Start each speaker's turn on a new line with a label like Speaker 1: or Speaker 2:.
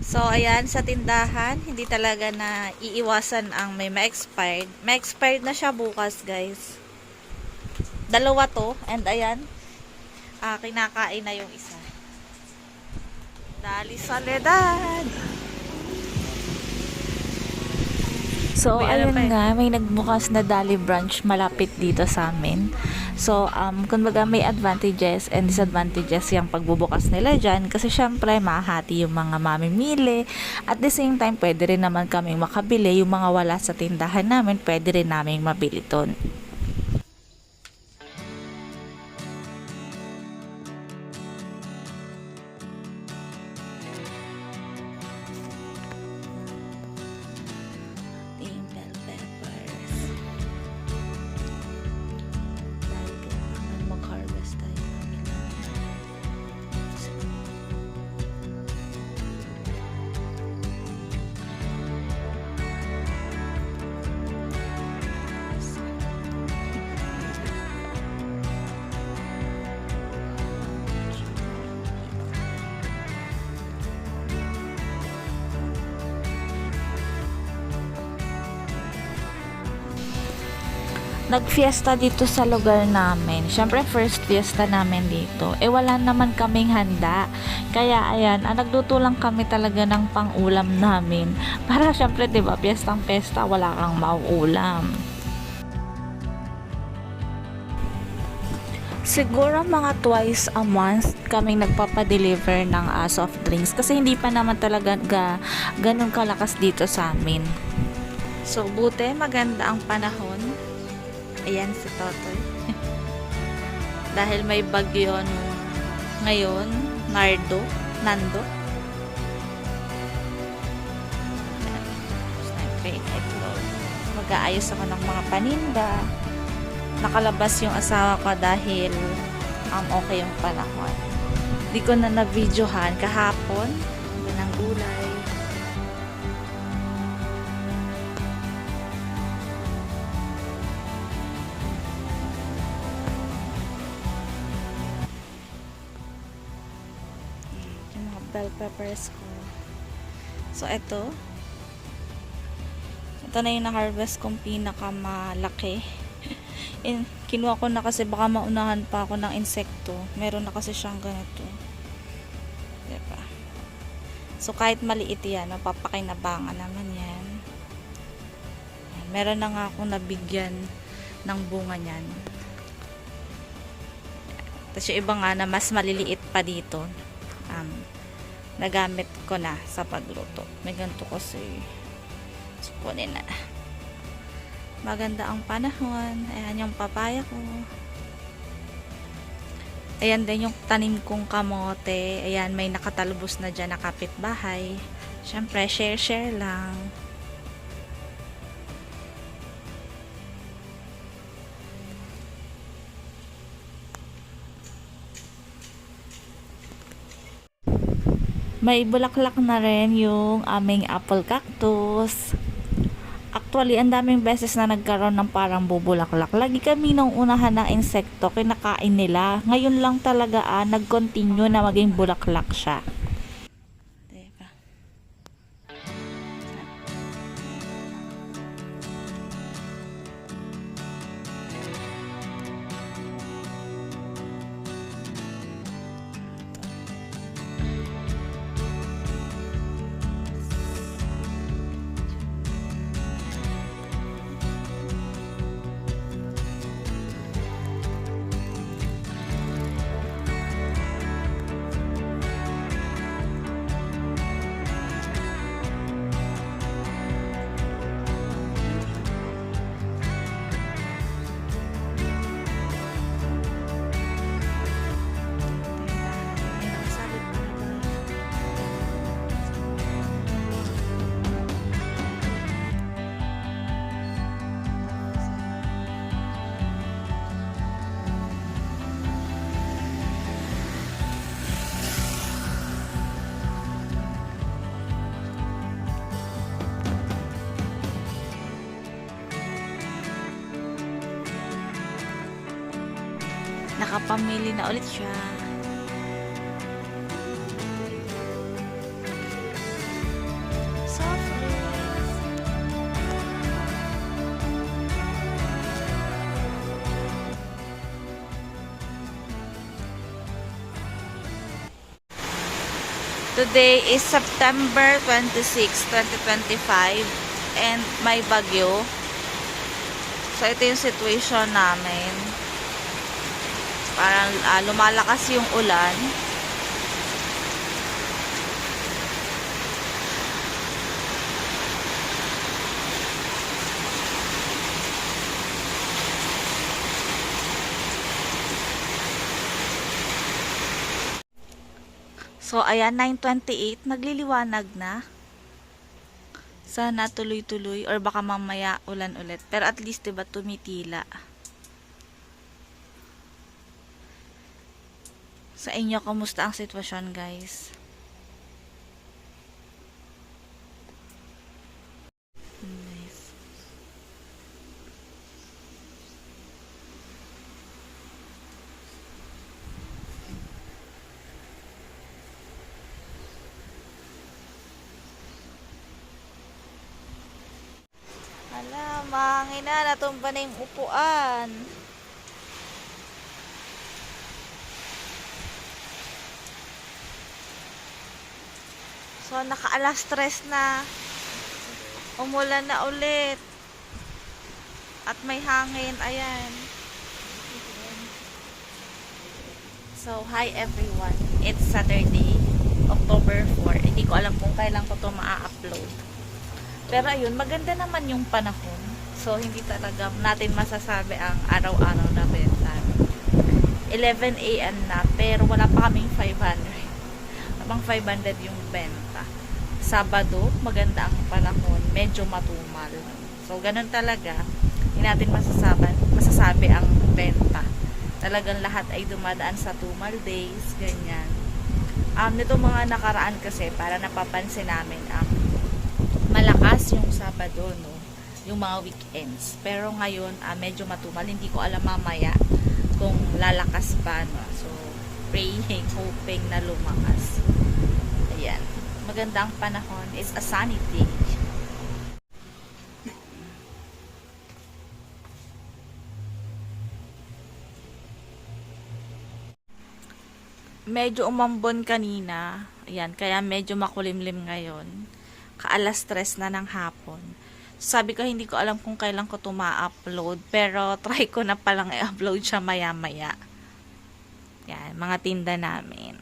Speaker 1: So, ayan, sa tindahan, hindi talaga na iiwasan ang may ma-expired. Ma-expired na siya bukas, guys. Dalawa to, and ayan, ah, kinakain na yung isa. Dali Soledad! So,
Speaker 2: May ano
Speaker 1: ayun
Speaker 2: pa eh.
Speaker 1: nga, may nagbukas na Dali branch malapit dito sa amin. So, um, kumbaga may advantages and disadvantages yung pagbubukas nila dyan kasi syempre mahati yung mga mamimili. At the same time, pwede rin naman kaming makabili yung mga wala sa tindahan namin, pwede rin namin mabili ton. Nagfiesta dito sa lugar namin. Siyempre, first fiesta namin dito. Eh, wala naman kaming handa. Kaya, ayan, ah, nagluto lang kami talaga ng pang-ulam namin. Para, siyempre, ba, piyestang pesta, wala kang mauulam. Siguro mga twice a month kaming nagpapadeliver ng uh, soft drinks kasi hindi pa naman talaga ga, ganun kalakas dito sa amin. So, buti maganda ang panahon. Ayan si Totoy. Dahil may bagyo ngayon, Nardo, Nando. Mag-aayos ako ng mga paninda. Nakalabas yung asawa ko dahil um, okay yung panahon. Di ko na na-videohan kahapon. Bell peppers ko. So, ito. Ito na yung na-harvest kong pinakamalaki. In, kinuha ko na kasi baka maunahan pa ako ng insekto. Meron na kasi siyang ganito. Diba? So, kahit maliit yan, mapapakinabangan naman yan. Meron na nga akong nabigyan ng bunga niyan. Tapos yung iba nga na mas maliliit pa dito. Um, nagamit ko na sa pagluto. May ganito kasi. So, kunin na. Maganda ang panahon. Ayan yung papaya ko. Ayan din yung tanim kong kamote. Ayan, may nakatalubos na dyan na kapitbahay. Siyempre, share-share lang. May bulaklak na rin yung aming apple cactus. Actually, ang daming beses na nagkaroon ng parang bubulaklak. Lagi kami nung unahan ng insekto, kinakain nila. Ngayon lang talaga ah, nag-continue na maging bulaklak siya. Nakapamili na ulit siya. Today is September 26, 2025 and may bagyo. So ito yung situation namin. Parang ah, lumalakas yung ulan. So, ayan, 9.28, nagliliwanag na. Sana tuloy-tuloy or baka mamaya ulan ulit. Pero at least, diba, tumitila. Sa inyo, kamusta ang sitwasyon, guys? Nice. Hala, mahangin na. Natumba na yung upuan. So, naka-alas stress na. Umulan na ulit. At may hangin. Ayan. So, hi everyone. It's Saturday, October 4. Hindi ko alam kung kailan ko to maa-upload. Pero ayun, maganda naman yung panahon. So, hindi talaga natin masasabi ang araw-araw na benta. 11 a.m. na, pero wala pa kaming 500. Abang 500 yung benta. Sabado, maganda ang panahon. Medyo matumal. So, ganun talaga. Hindi natin masasabi, masasabi ang benta. Talagang lahat ay dumadaan sa tumal days, ganyan. Um, nito mga nakaraan kasi, para napapansin namin, um, malakas yung Sabado, no? Yung mga weekends. Pero ngayon, ah, medyo matumal. Hindi ko alam mamaya kung lalakas pa, no? So, praying, hoping na lumakas. Ayan. Maganda ang panahon. It's a sunny day. Medyo umambon kanina. Ayan, kaya medyo makulimlim ngayon. Kaalas stress na ng hapon. Sabi ko, hindi ko alam kung kailan ko ito ma-upload. Pero, try ko na palang i-upload siya maya-maya. Yan, mga tinda namin.